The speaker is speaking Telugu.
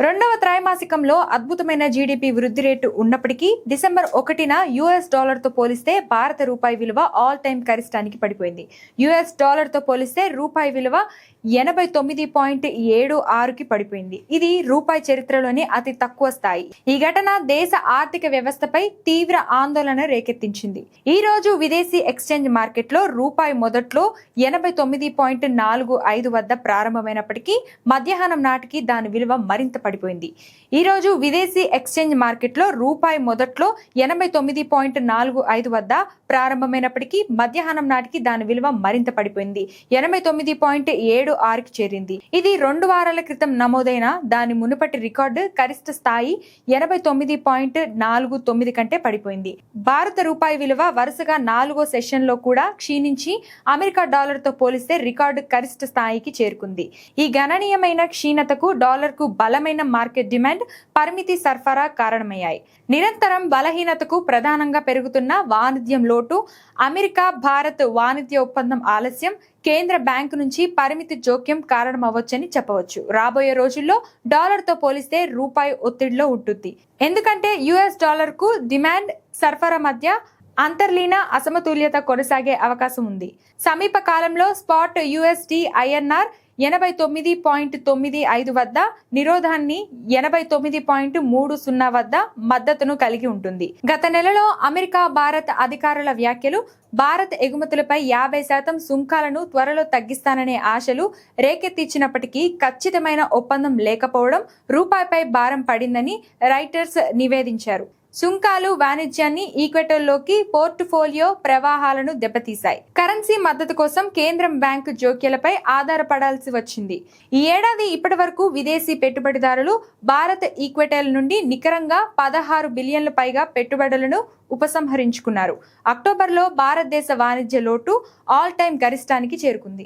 రెండవ త్రైమాసికంలో అద్భుతమైన జీడిపి వృద్ధి రేటు ఉన్నప్పటికీ డిసెంబర్ ఒకటిన యుఎస్ డాలర్తో పోలిస్తే భారత రూపాయి విలువ ఆల్ టైమ్ కరిష్టానికి పడిపోయింది. యుఎస్ డాలర్తో పోలిస్తే రూపాయి విలువ ఎనభై తొమ్మిది పాయింట్ ఏడు ఆరుకి పడిపోయింది. ఇది రూపాయి చరిత్రలోని అతి తక్కువ స్థాయి. ఈ ఘటన దేశ ఆర్థిక వ్యవస్థపై తీవ్ర ఆందోళన రేకెత్తించింది. ఈ రోజు విదేశీ ఎక్స్చేంజ్ మార్కెట్లో రూపాయి మొదట్లో ఎనభై తొమ్మిది పాయింట్ నాలుగు ఐదు వద్ద ప్రారంభమైనప్పటికీ మధ్యాహ్నం నాటికి దాని విలువ మరింత పడిపోయింది. ఈ రోజు విదేశీ ఎక్స్చేంజ్ మార్కెట్లో రూపాయి మొదట్లో ఎనభై తొమ్మిది పాయింట్ నాలుగు ఐదు వద్ద ప్రారంభమైనప్పటికీ మధ్యాహ్నం నాటికి దాని విలువ మరింత పడిపోయింది. ఎనభై తొమ్మిది పాయింట్ ఏడు ఆరుకి చేరింది. ఇది రెండు వారాల క్రితం నమోదైన దాని మునుపటి రికార్డు కరిష్ట స్థాయి ఎనభై తొమ్మిది పాయింట్ నాలుగు తొమ్మిది కంటే పడిపోయింది. భారత రూపాయి విలువ వరుసగా నాలుగో సెషన్లో కూడా క్షీణించి అమెరికా డాలర్తో పోలిస్తే రికార్డు కరిష్ట స్థాయికి చేరుకుంది. ఈ గణనీయమైన క్షీణతకు డాలర్కు బలమైన మార్కెట్ డిమాండ్ పరిమితి సరఫరా కారణమయ్యాయి. నిరంతరం బలహీనతకు ప్రధానంగా పెరుగుతున్న వాణిజ్యం లోటు అమెరికా భారత్ వాణిజ్య ఒప్పందం ఆలస్యం కేంద్ర బ్యాంకు నుంచి పరిమితి జోక్యం కారణమవ్వచ్చని చెప్పవచ్చు. రాబోయే రోజుల్లో డాలర్తో పోలిస్తే రూపాయి ఒత్తిడిలో ఉంటుంది ఎందుకంటే యుఎస్ డాలర్కు డిమాండ్ సరఫరా మధ్య అంతర్లీన అసమతుల్యత కొనసాగే అవకాశం ఉంది. సమీప కాలంలో స్పాట్ యుఎస్డి ఐఎన్ఆర్ ఎనభై తొమ్మిది పాయింట్ తొమ్మిది ఐదు వద్ద నిరోధాన్ని ఎనభై తొమ్మిది పాయింట్ మూడు సున్నా వద్ద మద్దతును కలిగి ఉంటుంది. గత నెలలో అమెరికా భారత్ అధికారుల వ్యాఖ్యలు భారత్ ఎగుమతులపై యాభై శాతం సుంకాలను త్వరలో తగ్గిస్తాననే ఆశలు రేకెత్తించినప్పటికీ ఖచ్చితమైన ఒప్పందం లేకపోవడం రూపాయిపై భారం పడిందని రైటర్స్ నివేదించారు. సుంకాలు వాణిజ్యాన్ని ఈక్వెటర్లోకి పోర్టుఫోలియో ప్రవాహాలను దెబ్బతీశాయి. కరెన్సీ మద్దతు కోసం కేంద్రం బ్యాంకు జోక్యాలపై ఆధారపడాల్సి వచ్చింది. ఈ ఏడాది ఇప్పటి వరకు విదేశీ పెట్టుబడిదారులు భారత ఈక్వెటర్ నుండి నికరంగా పదహారు బిలియన్ల పైగా పెట్టుబడులను ఉపసంహరించుకున్నారు. అక్టోబర్లో భారతదేశ వాణిజ్య లోటు ఆల్ టైమ్ గరిష్టానికి చేరుకుంది.